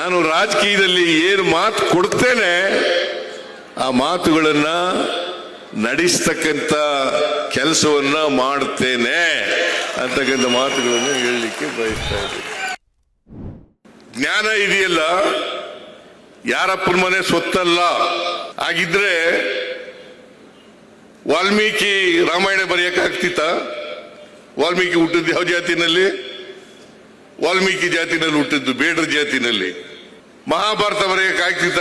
ನಾನು ರಾಜಕೀಯದಲ್ಲಿ ಏನು ಮಾತು ಕೊಡ್ತೇನೆ, ಆ ಮಾತುಗಳನ್ನ ನಡೆಸ್ತಕ್ಕಂಥ ಕೆಲಸವನ್ನ ಮಾಡ್ತೇನೆ ಅಂತಕ್ಕಂಥ ಮಾತುಗಳನ್ನು ಹೇಳಲಿಕ್ಕೆ ಬಯಸ್ತಾ ಇದ್ದೀನಿ. ಜ್ಞಾನ ಇದೆಯಲ್ಲ, ಯಾರಪ್ಪನ ಮನೆ ಸ್ವತ್ತಲ್ಲ. ಹಾಗಿದ್ರೆ ವಾಲ್ಮೀಕಿ ರಾಮಾಯಣ ಬರೆಯಕ್ಕಾಗ್ತಿತ್ತ ವಾಲ್ಮೀಕಿ ಹುಟ್ಟಿದ್ದು ಯಾವ ಜಾತಿನಲ್ಲಿ? ವಾಲ್ಮೀಕಿ ಜಾತಿನಲ್ಲಿ ಹುಟ್ಟಿದ್ದು ಬೇಡರ ಜಾತಿನಲ್ಲಿ. ಮಹಾಭಾರತ ಬರೆಯಕ್ಕಾಗ್ತಿತ್ತ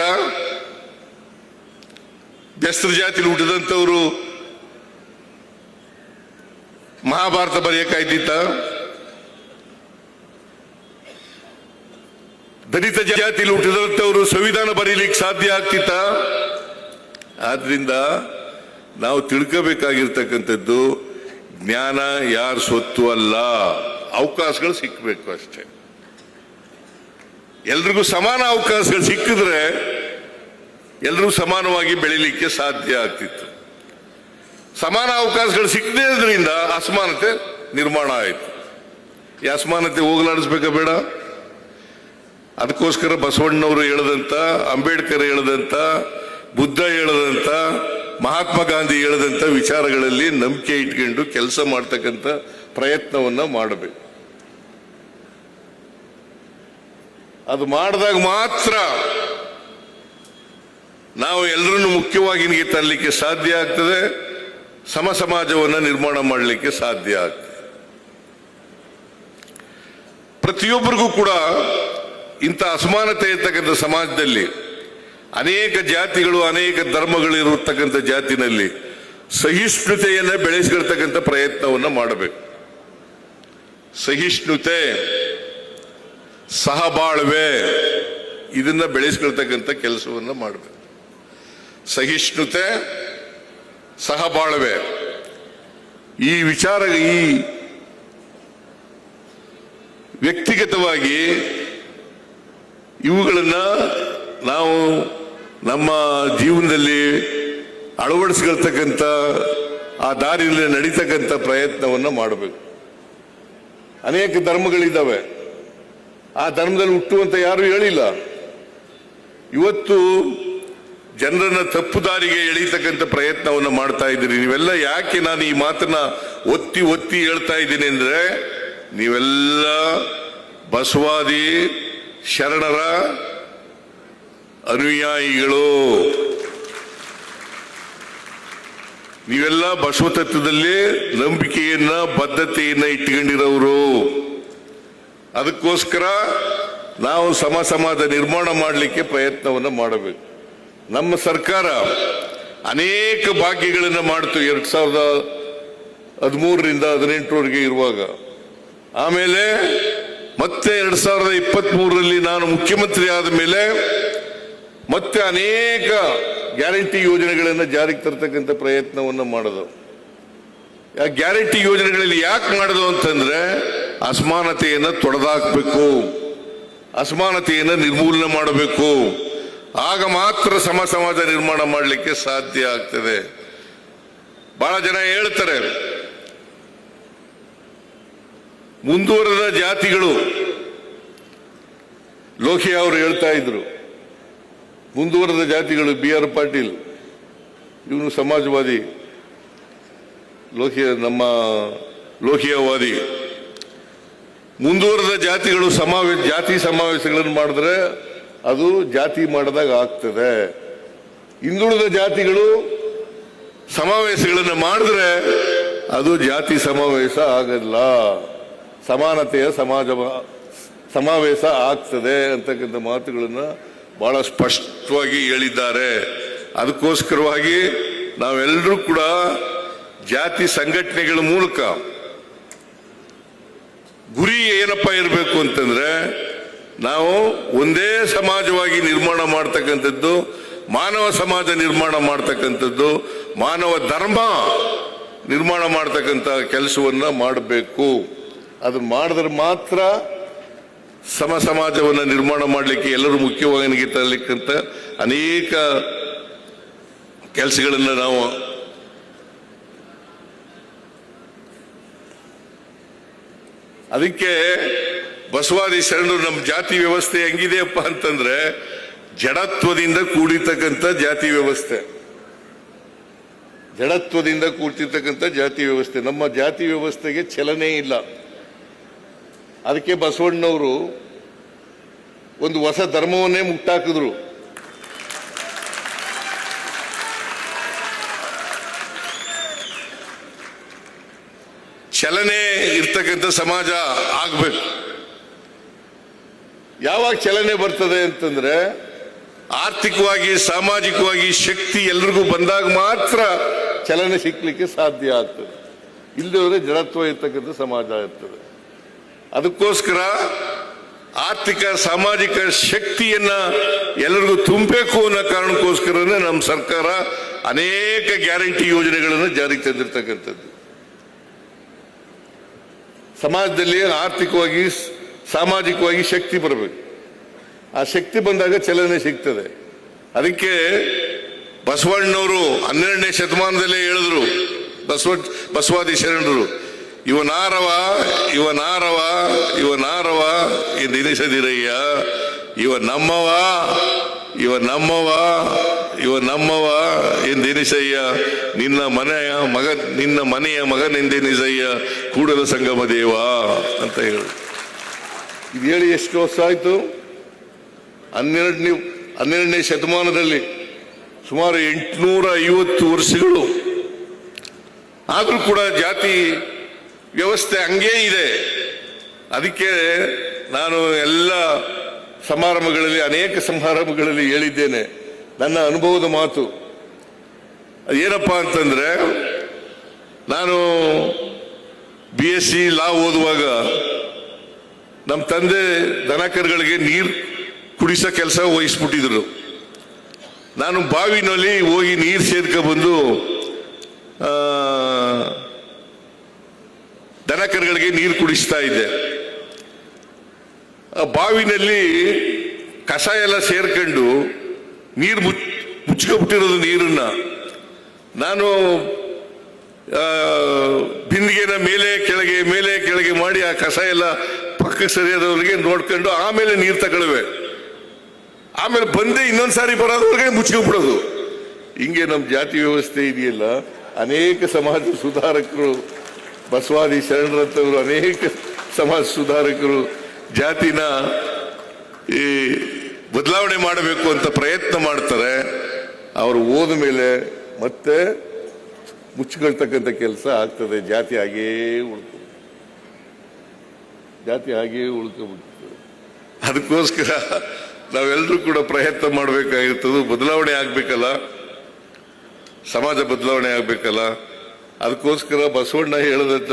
ಬೆಸ್ತರ ಜಾತಿಲಿ ಹುಟ್ಟಿದಂಥವರು ಮಹಾಭಾರತ ಬರೆಯಕ್ಕಾಯ್ತಿತ್ತ ದಲಿತ ಜಾತಿಲಿ ಹುಟ್ಟಿದಂಥವರು ಸಂವಿಧಾನ ಬರೀಲಿಕ್ಕೆ ಸಾಧ್ಯ ಆಗ್ತಿತ್ತ? ಆದ್ರಿಂದ ನಾವು ತಿಳ್ಕೋಬೇಕಾಗಿರ್ತಕ್ಕಂಥದ್ದು ಜ್ಞಾನ ಯಾರ ಸ್ವತ್ತು ಅಲ್ಲ. ಅವಕಾಶಗಳು ಸಿಕ್ಕಬೇಕು ಅಷ್ಟೇ. ಎಲ್ರಿಗೂ ಸಮಾನ ಅವಕಾಶಗಳು ಸಿಕ್ಕಿದ್ರೆ ಎಲ್ರಿಗೂ ಸಮಾನವಾಗಿ ಬೆಳಿಲಿಕ್ಕೆ ಸಾಧ್ಯ ಆಗ್ತಿತ್ತು. ಸಮಾನ ಅವಕಾಶಗಳು ಸಿಕ್ಕದೇ ಇದ್ರಿಂದ ಅಸಮಾನತೆ ನಿರ್ಮಾಣ ಆಯಿತು. ಈ ಅಸಮಾನತೆ ಹೋಗಲಾಡಿಸ್ಬೇಕಾ ಬೇಡ? ಅದಕ್ಕೋಸ್ಕರ ಬಸವಣ್ಣವರು ಹೇಳದಂತ, ಅಂಬೇಡ್ಕರ್ ಹೇಳದಂತ, ಬುದ್ಧ ಹೇಳದಂತ, ಮಹಾತ್ಮ ಗಾಂಧಿ ಹೇಳದಂತ ವಿಚಾರಗಳಲ್ಲಿ ನಂಬಿಕೆ ಇಟ್ಕೊಂಡು ಕೆಲಸ ಮಾಡ್ತಕ್ಕಂಥ ಪ್ರಯತ್ನವನ್ನ ಮಾಡಬೇಕು. ಅದು ಮಾಡಿದಾಗ ಮಾತ್ರ ನಾವು ಎಲ್ಲರನ್ನು ಮುಖ್ಯವಾಗಿ ನಿಮಗೆ ತರಲಿಕ್ಕೆ ಸಾಧ್ಯ ಆಗ್ತದೆ. ಸಮ ಸಮಾಜವನ್ನು ನಿರ್ಮಾಣ ಮಾಡಲಿಕ್ಕೆ ಸಾಧ್ಯ ಆಗ್ತದೆ. ಪ್ರತಿಯೊಬ್ಬರಿಗೂ ಕೂಡ ಇಂಥ ಅಸಮಾನತೆ ಇರ್ತಕ್ಕಂಥ ಸಮಾಜದಲ್ಲಿ ಅನೇಕ ಜಾತಿಗಳು, ಅನೇಕ ಧರ್ಮಗಳು ಇರತಕ್ಕಂಥ ಜಾತಿನಲ್ಲಿ ಸಹಿಷ್ಣುತೆಯನ್ನು ಬೆಳೆಸಿರ್ತಕ್ಕಂಥ ಪ್ರಯತ್ನವನ್ನು ಮಾಡಬೇಕು. ಸಹಿಷ್ಣುತೆ. ಸಹಬಾಳ್ವೆ ಇದನ್ನ ಬೆಳೆಸ್ಕೊಳ್ತಕ್ಕಂಥ ಕೆಲಸವನ್ನು ಮಾಡಬೇಕು. ಸಹಿಷ್ಣುತೆ ಸಹಬಾಳ್ವೆ ಈ ವಿಚಾರ, ಈ ವ್ಯಕ್ತಿಗತವಾಗಿ ಇವುಗಳನ್ನ ನಾವು ನಮ್ಮ ಜೀವನದಲ್ಲಿ ಅಳವಡಿಸ್ಕೊಳ್ತಕ್ಕಂಥ, ಆ ದಾರಿಯಲ್ಲಿ ನಡೀತಕ್ಕಂಥ ಪ್ರಯತ್ನವನ್ನು ಮಾಡಬೇಕು. ಅನೇಕ ಧರ್ಮಗಳಿದ್ದಾವೆ. ಆ ಧರ್ಮದಲ್ಲಿ ಹುಟ್ಟುವಂತ ಯಾರು ಹೇಳಿಲ್ಲ. ಇವತ್ತು ಜನರನ್ನ ತಪ್ಪು ದಾರಿಗೆ ಎಳೀತಕ್ಕಂಥ ಪ್ರಯತ್ನವನ್ನು ಮಾಡ್ತಾ ಇದ್ದೀರಿ. ನೀವೆಲ್ಲ ಯಾಕೆ ನಾನು ಈ ಮಾತನ್ನ ಒತ್ತಿ ಒತ್ತಿ ಹೇಳ್ತಾ ಇದ್ದೀನಿ ಅಂದ್ರೆ, ನೀವೆಲ್ಲ ಬಸವಾದಿ ಶರಣರ ಅನುಯಾಯಿಗಳು. ನೀವೆಲ್ಲ ಬಸವ ತತ್ವದಲ್ಲಿ ನಂಬಿಕೆಯನ್ನ, ಬದ್ಧತೆಯನ್ನ ಇಟ್ಕೊಂಡಿರೋರು. ಅದಕ್ಕೋಸ್ಕರ ನಾವು ಸಮ ಸಮಾಜ ನಿರ್ಮಾಣ ಮಾಡಲಿಕ್ಕೆ ಪ್ರಯತ್ನವನ್ನು ಮಾಡಬೇಕು. ನಮ್ಮ ಸರ್ಕಾರ ಅನೇಕ ಭಾಗ್ಯಗಳನ್ನು ಮಾಡ್ತು ಎರಡ್ ಸಾವಿರದ ಹದಿಮೂರರಿಂದ ಹದಿನೆಂಟರವರೆಗೆ ಇರುವಾಗ. ಆಮೇಲೆ ಮತ್ತೆ ಎರಡ್ ಸಾವಿರದ ಇಪ್ಪತ್ತ್ ಮೂರರಲ್ಲಿ ನಾನು ಮುಖ್ಯಮಂತ್ರಿ ಆದ ಮೇಲೆ ಮತ್ತೆ ಅನೇಕ ಗ್ಯಾರಂಟಿ ಯೋಜನೆಗಳನ್ನು ಜಾರಿಗೆ ತರ್ತಕ್ಕಂಥ ಪ್ರಯತ್ನವನ್ನು ಮಾಡೋದು. ಗ್ಯಾರಂಟಿ ಯೋಜನೆಗಳಲ್ಲಿ ಯಾಕೆ ಮಾಡೋದು ಅಂತಂದ್ರೆ ಅಸಮಾನತೆಯನ್ನು ತೊಡೆದಾಕಬೇಕು. ಅಸಮಾನತೆಯನ್ನು ನಿರ್ಮೂಲನೆ ಮಾಡಬೇಕು. ಆಗ ಮಾತ್ರ ಸಮ ಸಮಾಜ ನಿರ್ಮಾಣ ಮಾಡಲಿಕ್ಕೆ ಸಾಧ್ಯ ಆಗ್ತದೆ. ಬಹಳ ಜನ ಹೇಳ್ತಾರೆ, ಮುಂದುವರೆದ ಜಾತಿಗಳು. ಲೋಹಿ ಅವರು ಹೇಳ್ತಾ ಇದ್ರು, ಮುಂದುವರೆದ ಜಾತಿಗಳು ಬಿ ಆರ್ ಪಾಟೀಲ್, ಇವನು ಸಮಾಜವಾದಿ ಲೋಹಿಯ ನಮ್ಮ ಲೋಹಿಯವಾದಿ ಮುಂದುವರೆದ ಜಾತಿಗಳು ಸಮಾವೇಶ ಜಾತಿ ಸಮಾವೇಶಗಳನ್ನು ಮಾಡಿದ್ರೆ ಅದು ಜಾತಿ ಮಾಡಿದಾಗ ಆಗ್ತದೆ. ಹಿಂದುಳಿದ ಜಾತಿಗಳು ಸಮಾವೇಶಗಳನ್ನು ಮಾಡಿದ್ರೆ ಅದು ಜಾತಿ ಸಮಾವೇಶ ಆಗಲ್ಲ. ಸಮಾನತೆಯ ಸಮಾಜ, ಸಮಾವೇಶ ಆಗ್ತದೆ ಅಂತಕ್ಕಂಥ ಮಾತುಗಳನ್ನು ಬಹಳ ಸ್ಪಷ್ಟವಾಗಿ ಹೇಳಿದ್ದಾರೆ. ಅದಕ್ಕೋಸ್ಕರವಾಗಿ ನಾವೆಲ್ಲರೂ ಕೂಡ ಜಾತಿ ಸಂಘಟನೆಗಳ ಮೂಲಕ ಗುರಿ ಏನಪ್ಪ ಇರಬೇಕು ಅಂತಂದ್ರೆ ನಾವು ಒಂದೇ ಸಮಾಜವಾಗಿ ನಿರ್ಮಾಣ ಮಾಡ್ತಕ್ಕಂಥದ್ದು, ಮಾನವ ಸಮಾಜ ನಿರ್ಮಾಣ ಮಾಡ್ತಕ್ಕಂಥದ್ದು, ಮಾನವ ಧರ್ಮ ನಿರ್ಮಾಣ ಮಾಡ್ತಕ್ಕಂಥ ಕೆಲಸವನ್ನ ಮಾಡಬೇಕು. ಅದು ಮಾಡಿದ್ರೆ ಮಾತ್ರ ಸಮ ಸಮಾಜವನ್ನು ನಿರ್ಮಾಣ ಮಾಡಲಿಕ್ಕೆ ಎಲ್ಲರೂ ಮುಖ್ಯವಾಗಿ ತರಲಿಕ್ಕಂತ ಅನೇಕ ಕೆಲಸಗಳನ್ನು ನಾವು ಅದಕ್ಕೆ ಬಸವಾದಿ ಶರಣರು ನಮ್ಮ ಜಾತಿ ವ್ಯವಸ್ಥೆ ಹೆಂಗಿದೆಯಪ್ಪ ಅಂತಂದ್ರೆ, ಜಡತ್ವದಿಂದ ಕೂಡಿರ್ತಕ್ಕಂಥ ಜಾತಿ ವ್ಯವಸ್ಥೆ. ಜಡತ್ವದಿಂದ ಕೂಡ್ತಿರ್ತಕ್ಕಂಥ ಜಾತಿ ವ್ಯವಸ್ಥೆ. ನಮ್ಮ ಜಾತಿ ವ್ಯವಸ್ಥೆಗೆ ಚಲನೆ ಇಲ್ಲ. ಅದಕ್ಕೆ ಬಸವಣ್ಣವರು ಒಂದು ಹೊಸ ಧರ್ಮವನ್ನೇ ಮುಟ್ಟಾಕಿದ್ರು. ಚಲನೆ ಇರ್ತಕ್ಕಂಥ ಸಮಾಜ ಆಗ್ಬೇಕು. ಯಾವಾಗ ಚಲನೆ ಬರ್ತದೆ ಅಂತಂದ್ರೆ ಆರ್ಥಿಕವಾಗಿ, ಸಾಮಾಜಿಕವಾಗಿ ಶಕ್ತಿ ಎಲ್ರಿಗೂ ಬಂದಾಗ ಮಾತ್ರ ಚಲನೆ ಸಿಕ್ಕಲಿಕ್ಕೆ ಸಾಧ್ಯ ಆಗ್ತದೆ. ಇಲ್ಲದೆ ಜಡತ್ವ ಇರ್ತಕ್ಕಂಥ ಸಮಾಜ ಇರ್ತದೆ ಅದಕ್ಕೋಸ್ಕರ ಆರ್ಥಿಕ, ಸಾಮಾಜಿಕ ಶಕ್ತಿಯನ್ನ ಎಲ್ಲರಿಗೂ ತುಂಬಬೇಕು ಅನ್ನೋ ಕಾರಣಕ್ಕೋಸ್ಕರನೇ ನಮ್ಮ ಸರ್ಕಾರ ಅನೇಕ ಗ್ಯಾರಂಟಿ ಯೋಜನೆಗಳನ್ನು ಜಾರಿಗೆ ತಂದಿರ್ತಕ್ಕಂಥದ್ದು. ಸಮಾಜದಲ್ಲಿ ಆರ್ಥಿಕವಾಗಿ, ಸಾಮಾಜಿಕವಾಗಿ ಶಕ್ತಿ ಬರಬೇಕು. ಆ ಶಕ್ತಿ ಬಂದಾಗ ಚಲನೆ ಸಿಗ್ತದೆ. ಅದಕ್ಕೆ ಬಸವಣ್ಣವರು ಹನ್ನೆರಡನೇ ಶತಮಾನದಲ್ಲೇ ಹೇಳಿದ್ರು, ಬಸವ, ಬಸವಾದಿ ಶರಣರು ಇವನಾರವ ಇವನಾರವ ಇವನಾರವ ಎಂದೆನಿಸದಿರಯ್ಯ ಇವ ನಮ್ಮವ ಇವ ನಮ್ಮವ ಇವ ನಮ್ಮವ ಎಂದೆನಿಸಯ್ಯ, ನಿನ್ನ ಮನೆಯ ಮಗ, ನಿನ್ನ ಮನೆಯ ಮಗನೆಂದೆನಿಸಯ್ಯ ಕೂಡಲ ಸಂಗಮ ದೇವ ಅಂತ ಹೇಳಿ. ಇದು ಹೇಳಿ ಎಷ್ಟು ವರ್ಷ ಆಯ್ತು? ಹನ್ನೆರಡನೇ ಹನ್ನೆರಡನೇ ಶತಮಾನದಲ್ಲಿ ಸುಮಾರು ಎಂಟುನೂರ ಐವತ್ತು ವರ್ಷಗಳು. ಆದರೂ ಕೂಡ ಜಾತಿ ವ್ಯವಸ್ಥೆ ಹಂಗೇ ಇದೆ. ಅದಕ್ಕೆ ನಾನು ಎಲ್ಲ ಸಮಾರಂಭಗಳಲ್ಲಿ, ಅನೇಕ ಸಮಾರಂಭಗಳಲ್ಲಿ ಹೇಳಿದ್ದೇನೆ. ನನ್ನ ಅನುಭವದ ಮಾತು. ಏನಪ್ಪ ಅಂತಂದ್ರೆ, ನಾನು ಬಿ ಎಸ್ ಸಿ ಲಾ ಓದುವಾಗ ನಮ್ಮ ತಂದೆ ದನಕರುಗಳಿಗೆ ನೀರು ಕುಡಿಸೋ ಕೆಲಸ ವಹಿಸ್ಬಿಟ್ಟಿದ್ರು. ನಾನು ಬಾವಿನಲ್ಲಿ ಹೋಗಿ ನೀರು ಸೇರ್ಕೊಬಂದು ದನಕರುಗಳಿಗೆ ನೀರು ಕುಡಿಸ್ತಾ ಇದ್ದೆ. ಆ ಬಾವಿನಲ್ಲಿ ಕಸ ಎಲ್ಲ ಸೇರ್ಕೊಂಡು ನೀರು ಮುಚ್ ಮುಚ್ಕೊಬಿಟ್ಟಿರೋದು ನೀರನ್ನ. ನಾನು ಬಿಂದಿಗೆನ ಮೇಲೆ, ಕೆಳಗೆ ಮೇಲೆ, ಕೆಳಗೆ ಮಾಡಿ ಆ ಕಸ ಎಲ್ಲ ಪಕ್ಕ ಸರಿಯಾದವ್ರಿಗೆ ನೋಡ್ಕೊಂಡು ಆಮೇಲೆ ನೀರು ತಗೊಳ್ಳುವೆ. ಆಮೇಲೆ ಬಂದೆ ಇನ್ನೊಂದು ಸಾರಿ ಬರೋದ್ರಿಗೆ ಮುಚ್ಕೊಂಡ್ಬಿಡೋದು ಹಿಂಗೆ ನಮ್ಮ ಜಾತಿ ವ್ಯವಸ್ಥೆ ಇದೆಯಲ್ಲ, ಅನೇಕ ಸಮಾಜ ಸುಧಾರಕರು, ಬಸವಾದಿ ಶರಣರಂತವರು ಅನೇಕ ಸಮಾಜ ಸುಧಾರಕರು, ಜಾತಿನ ಈ ಬದಲಾವಣೆ ಮಾಡಬೇಕು ಅಂತ ಪ್ರಯತ್ನ ಮಾಡ್ತಾರೆ. ಅವರು ಹೋದ ಮೇಲೆ ಮತ್ತೆ ಮುಚ್ಚಿಕೊಳ್ತಕ್ಕಂಥ ಕೆಲಸ ಆಗ್ತದೆ. ಜಾತಿ ಹಾಗೇ ಉಳ್ಕೊ ಜಾತಿ ಹಾಗೇ ಉಳ್ಕೊಬಿಡ್ತದೆ ಅದಕ್ಕೋಸ್ಕರ ನಾವೆಲ್ಲರೂ ಕೂಡ ಪ್ರಯತ್ನ ಮಾಡಬೇಕಾಗಿರ್ತದೆ. ಬದಲಾವಣೆ ಆಗಬೇಕಲ್ಲ? ಸಮಾಜ ಬದಲಾವಣೆ ಆಗಬೇಕಲ್ಲ? ಅದಕ್ಕೋಸ್ಕರ ಬಸವಣ್ಣ ಹೇಳಿದಂಥ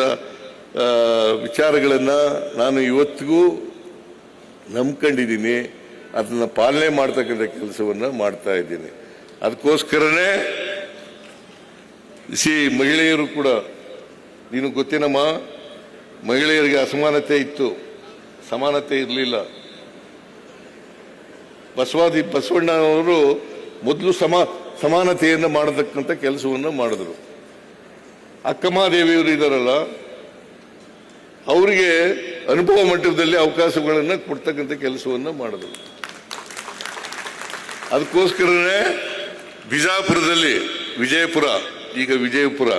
ವಿಚಾರಗಳನ್ನ ನಾನು ಇವತ್ತಿಗೂ ನಂಬ್ಕೊಂಡಿದ್ದೀನಿ. ಅದನ್ನ ಪಾಲನೆ ಮಾಡ್ತಕ್ಕಂಥ ಕೆಲಸವನ್ನು ಮಾಡ್ತಾ ಇದ್ದೀನಿ. ಅದಕ್ಕೋಸ್ಕರನೇ ಸಿ ಮಹಿಳೆಯರು ಕೂಡ, ನೀನು ಗೊತ್ತೇನಮ್ಮ? ಮಹಿಳೆಯರಿಗೆ ಅಸಮಾನತೆ ಇತ್ತು. ಸಮಾನತೆ ಇರಲಿಲ್ಲ. ಬಸವಾದಿ ಬಸವಣ್ಣನವರು ಮೊದಲು ಸಮ, ಸಮಾನತೆಯನ್ನು ಮಾಡತಕ್ಕಂಥ ಕೆಲಸವನ್ನು ಮಾಡಿದ್ರು. ಅಕ್ಕಮಹಾದೇವಿಯವರು ಇದ್ದಾರಲ್ಲ ಅವರಿಗೆ ಅನುಭವ ಮಟ್ಟದಲ್ಲಿ ಅವಕಾಶಗಳನ್ನು ಕೊಡ್ತಕ್ಕಂಥ ಕೆಲಸವನ್ನು ಮಾಡಿದ್ರು. ಅದಕ್ಕೋಸ್ಕರನೇ ಬಿಜಾಪುರದಲ್ಲಿ ವಿಜಯಪುರ, ಈಗ ವಿಜಯಪುರ.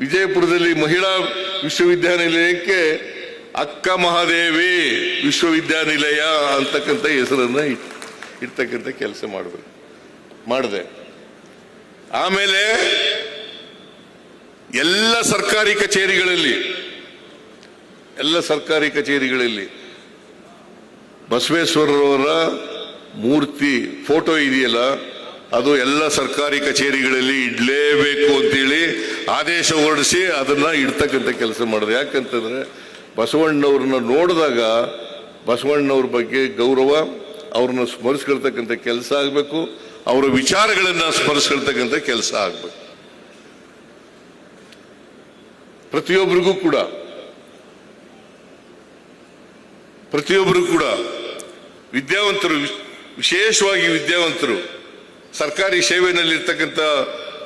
ವಿಜಯಪುರದಲ್ಲಿ ಮಹಿಳಾ ವಿಶ್ವವಿದ್ಯಾನಿಲಯಕ್ಕೆ ಅಕ್ಕ ಮಹಾದೇವಿ ವಿಶ್ವವಿದ್ಯಾನಿಲಯ ಅಂತಕ್ಕಂಥ ಹೆಸರನ್ನ ಇರ್ತಕ್ಕಂಥ ಕೆಲಸ ಮಾಡಬೇಕು, ಮಾಡಿದೆ. ಆಮೇಲೆ ಎಲ್ಲ ಸರ್ಕಾರಿ ಕಚೇರಿಗಳಲ್ಲಿ, ಎಲ್ಲ ಸರ್ಕಾರಿ ಕಚೇರಿಗಳಲ್ಲಿ ಬಸವೇಶ್ವರರವರ ಮೂರ್ತಿ ಫೋಟೋ ಇದೆಯಲ್ಲ, ಅದು ಎಲ್ಲ ಸರ್ಕಾರಿ ಕಚೇರಿಗಳಲ್ಲಿ ಇಡಲೇಬೇಕು ಅಂತೇಳಿ ಆದೇಶ ಹೊರಡಿಸಿ ಅದನ್ನ ಇಡ್ತಕ್ಕಂಥ ಕೆಲಸ ಮಾಡಿದೆ ಯಾಕಂತಂದ್ರೆ ಬಸವಣ್ಣವ್ರನ್ನ ನೋಡಿದಾಗ ಬಸವಣ್ಣವ್ರ ಬಗ್ಗೆ ಗೌರವ, ಅವ್ರನ್ನ ಸ್ಮರಿಸ್ಕೊಳ್ತಕ್ಕಂಥ ಕೆಲಸ ಆಗಬೇಕು, ಅವರ ವಿಚಾರಗಳನ್ನ ಸ್ಮರಿಸ್ಕೊಳ್ತಕ್ಕಂಥ ಕೆಲಸ ಆಗಬೇಕು. ಪ್ರತಿಯೊಬ್ಬರಿಗೂ ಕೂಡ ಪ್ರತಿಯೊಬ್ಬರು ಕೂಡ ವಿದ್ಯಾವಂತರು ವಿಶೇಷವಾಗಿ ವಿದ್ಯಾವಂತರು, ಸರ್ಕಾರಿ ಸೇವೆಯಲ್ಲಿರ್ತಕ್ಕಂಥ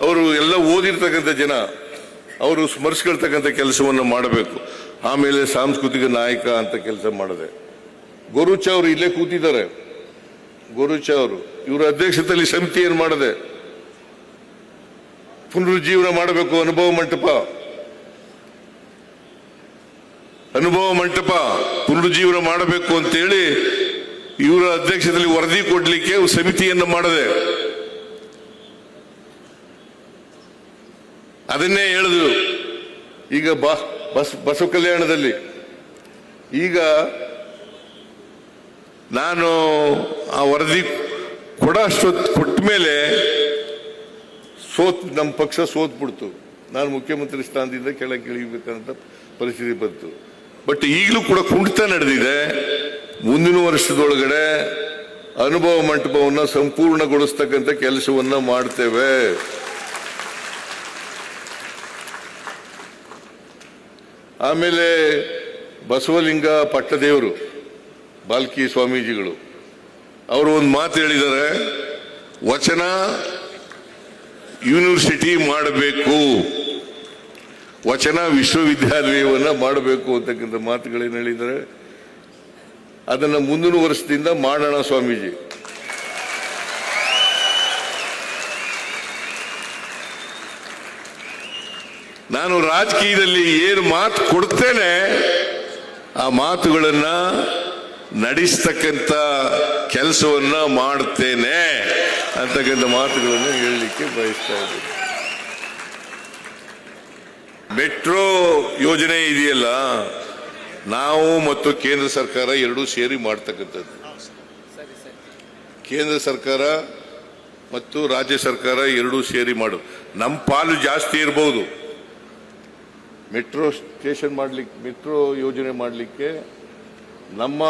ಅವರು ಎಲ್ಲ ಓದಿರ್ತಕ್ಕಂಥ ಜನ, ಅವರು ಸ್ಮರಿಸ್ಕೊಳ್ತಕ್ಕಂಥ ಕೆಲಸವನ್ನು ಮಾಡಬೇಕು. ಆಮೇಲೆ ಸಾಂಸ್ಕೃತಿಕ ನಾಯಕ ಅಂತ ಕೆಲಸ ಮಾಡಿದೆ. ಗೊರುಚ ಅವರು ಇಲ್ಲೇ ಕೂತಿದ್ದಾರೆ. ಗೊರುಚ ಅವರು, ಇವರ ಅಧ್ಯಕ್ಷತೆಯಲ್ಲಿ ಸಮಿತಿ ಏನು ಮಾಡಿದೆ? ಪುನರುಜ್ಜೀವನ ಮಾಡಬೇಕು, ಅನುಭವ ಮಂಟಪ. ಅನುಭವ ಮಂಟಪ ಪುನರುಜ್ಜೀವನ ಮಾಡಬೇಕು ಅಂತೇಳಿ ಇವರ ಅಧ್ಯಕ್ಷತೆಯಲ್ಲಿ ವರದಿ ಕೊಡಲಿಕ್ಕೆ ಸಮಿತಿಯನ್ನು ಮಾಡಿದೆ. ಅದನ್ನೇ ಹೇಳಿದ್ರು. ಈಗ ಬಸ್, ಬಸವ ಕಲ್ಯಾಣದಲ್ಲಿ. ಈಗ ನಾನು ಆ ವರದಿ ಕೊಡ ಕೊಟ್ಟ ಮೇಲೆ ಸೋತ್, ನಮ್ಮ ಪಕ್ಷ ಸೋತ್ಬಿಡ್ತು. ನಾನು ಮುಖ್ಯಮಂತ್ರಿ ಸ್ಥಾನದಿಂದ ಕೆಳಗೆ ಇಳಿಬೇಕಂತ ಪರಿಸ್ಥಿತಿ ಬಂತು. ಬಟ್ ಈಗಲೂ ಕೂಡ ಕುಂಠಿತ ನಡೆದಿದೆ. ಮುಂದಿನ ವರ್ಷದೊಳಗಡೆ ಅನುಭವ ಮಂಟಪವನ್ನು ಸಂಪೂರ್ಣಗೊಳಿಸ್ತಕ್ಕಂಥ ಕೆಲಸವನ್ನು ಮಾಡ್ತೇವೆ. ಆಮೇಲೆ ಬಸವಲಿಂಗ ಪಟ್ಟದೇವರು, ಬಾಲ್ಕಿ ಸ್ವಾಮೀಜಿಗಳು, ಅವರು ಒಂದು ಮಾತು ಹೇಳಿದ್ದಾರೆ ವಚನ ಯೂನಿವರ್ಸಿಟಿ ಮಾಡಬೇಕು. ವಚನ ವಿಶ್ವವಿದ್ಯಾಲಯವನ್ನು ಮಾಡಬೇಕು ಅಂತಕ್ಕಂಥ ಮಾತುಗಳೇನು ಹೇಳಿದ್ದಾರೆ ಅದನ್ನ ಮುಂದಿನ ವರ್ಷದಿಂದ ಮಾಡೋಣ ಸ್ವಾಮೀಜಿ. ನಾನು ರಾಜಕೀಯದಲ್ಲಿ ಏನು ಮಾತು ಕೊಡ್ತೇನೆ, ಆ ಮಾತುಗಳನ್ನ ನಡೆಸ್ತಕ್ಕಂಥ ಕೆಲಸವನ್ನ ಮಾಡ್ತೇನೆ ಅಂತಕ್ಕಂಥ ಮಾತುಗಳನ್ನು ಹೇಳಲಿಕ್ಕೆ ಬಯಸ್ತಾ ಇದ್ದೀನಿ. ಮೆಟ್ರೋ ಯೋಜನೆ ಇದೆಯಲ್ಲ ನಾವು ಮತ್ತು ಕೇಂದ್ರ ಸರ್ಕಾರ ಎರಡೂ ಸೇರಿ ಮಾಡ್ತಕ್ಕಂಥದ್ದು. ಕೇಂದ್ರ ಸರ್ಕಾರ ಮತ್ತು ರಾಜ್ಯ ಸರ್ಕಾರ ಎರಡೂ ಸೇರಿ ಮಾಡು. ನಮ್ಮ ಪಾಲು ಜಾಸ್ತಿ ಇರಬಹುದು ಮೆಟ್ರೋ ಸ್ಟೇಷನ್ ಮಾಡಲಿಕ್ಕೆ ಮೆಟ್ರೋ ಯೋಜನೆ ಮಾಡಲಿಕ್ಕೆ ನಮ್ಮ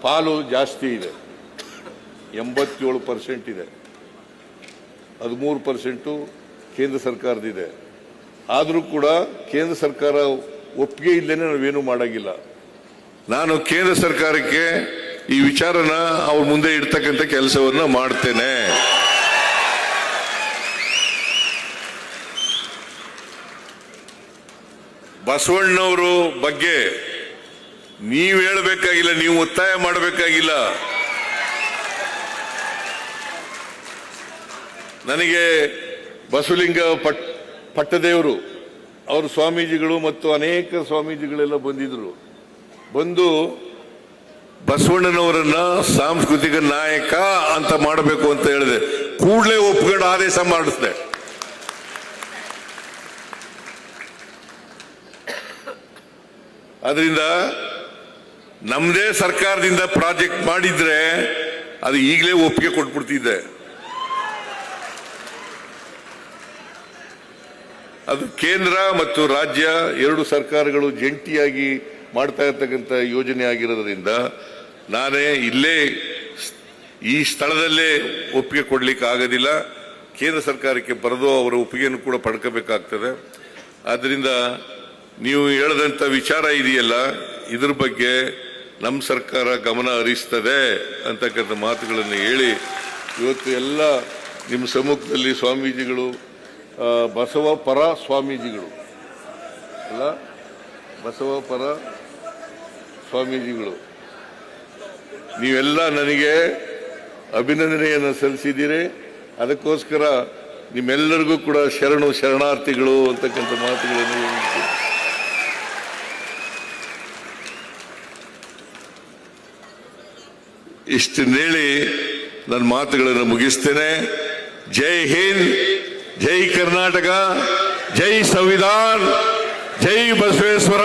ಪಾಲು ಜಾಸ್ತಿ ಇದೆ. ಎಂಬತ್ತೇಳು ಪರ್ಸೆಂಟ್ ಇದೆ. ಹದಿಮೂರು ಪರ್ಸೆಂಟು ಕೇಂದ್ರ ಸರ್ಕಾರದಿದೆ ಆದರೂ ಕೂಡ ಕೇಂದ್ರ ಸರ್ಕಾರ ಒಪ್ಪಿಗೆ ಇಲ್ಲೇನೆ ನಾವೇನು ಮಾಡಾಗಿಲ್ಲ. ನಾನು ಕೇಂದ್ರ ಸರ್ಕಾರಕ್ಕೆ ಈ ವಿಚಾರನ ಅವ್ರ ಮುಂದೆ ಇಡ್ತಕ್ಕಂಥ ಕೆಲಸವನ್ನ ಮಾಡ್ತೇನೆ. ಬಸವಣ್ಣವರು ಬಗ್ಗೆ ನೀವು ಹೇಳಬೇಕಾಗಿಲ್ಲ, ನೀವು ಒತ್ತಾಯ ಮಾಡಬೇಕಾಗಿಲ್ಲ. ನನಗೆ ಬಸವಲಿಂಗ ಪಟ್, ಪಟ್ಟದೇವರು ಅವರು ಸ್ವಾಮೀಜಿಗಳು ಮತ್ತು ಅನೇಕ ಸ್ವಾಮೀಜಿಗಳೆಲ್ಲ ಬಂದಿದ್ರು. ಬಂದು ಬಸವಣ್ಣನವರನ್ನ ಸಾಂಸ್ಕೃತಿಕ ನಾಯಕ ಅಂತ ಮಾಡಬೇಕು ಅಂತ ಹೇಳಿದೆ. ಕೂಡಲೇ ಒಪ್ಕೊಂಡು ಆದೇಶ ಮಾಡಿಸಿದೆ. ಅದರಿಂದ ನಮ್ಮದೇ ಸರ್ಕಾರದಿಂದ ಪ್ರಾಜೆಕ್ಟ್ ಮಾಡಿದ್ರೆ ಅದು ಈಗಲೇ ಒಪ್ಪಿಗೆ ಕೊಟ್ಬಿಡ್ತಿದ್ದೆ. ಅದು ಕೇಂದ್ರ ಮತ್ತು ರಾಜ್ಯ ಎರಡು ಸರ್ಕಾರಗಳು ಜಂಟಿಯಾಗಿ ಮಾಡ್ತಾ ಇರತಕ್ಕಂಥ ಯೋಜನೆ ಆಗಿರೋದ್ರಿಂದ ನಾನೇ ಇಲ್ಲೇ ಈ ಸ್ಥಳದಲ್ಲೇ ಒಪ್ಪಿಗೆ ಕೊಡಲಿಕ್ಕೆ ಆಗೋದಿಲ್ಲ. ಕೇಂದ್ರ ಸರ್ಕಾರಕ್ಕೆ ಬರೆದು ಅವರ ಒಪ್ಪಿಗೆಯನ್ನು ಕೂಡ ಪಡ್ಕೋಬೇಕಾಗ್ತದೆ. ಆದ್ದರಿಂದ ನೀವು ಹೇಳದಂಥ ವಿಚಾರ ಇದೆಯಲ್ಲ, ಇದ್ರ ಬಗ್ಗೆ ನಮ್ಮ ಸರ್ಕಾರ ಗಮನ ಹರಿಸ್ತದೆ ಅಂತಕ್ಕಂಥ ಮಾತುಗಳನ್ನು ಹೇಳಿ ಇವತ್ತು ಎಲ್ಲ ನಿಮ್ಮ ಸಮ್ಮುಖದಲ್ಲಿ ಸ್ವಾಮೀಜಿಗಳು ಬಸವ ಪರ ಸ್ವಾಮೀಜಿಗಳು. ಅಲ್ಲ? ಬಸವ ಪರ ಸ್ವಾಮೀಜಿಗಳು. ನೀವೆಲ್ಲ ನನಗೆ ಅಭಿನಂದನೆಯನ್ನು ಸಲ್ಲಿಸಿದ್ದೀರಿ. ಅದಕ್ಕೋಸ್ಕರ ನಿಮ್ಮೆಲ್ಲರಿಗೂ ಕೂಡ ಶರಣು ಶರಣಾರ್ಥಿಗಳು ಅಂತಕ್ಕಂಥ ಮಾತುಗಳನ್ನು. ಇಷ್ಟನ್ನೇಳಿ ನನ್ನ ಮಾತುಗಳನ್ನು ಮುಗಿಸ್ತೇನೆ. ಜೈ ಹಿಂದ್. ಜೈ ಕರ್ನಾಟಕ ಜೈ ಸಂವಿಧಾನ್ ಜೈ ಬಸವೇಶ್ವರ.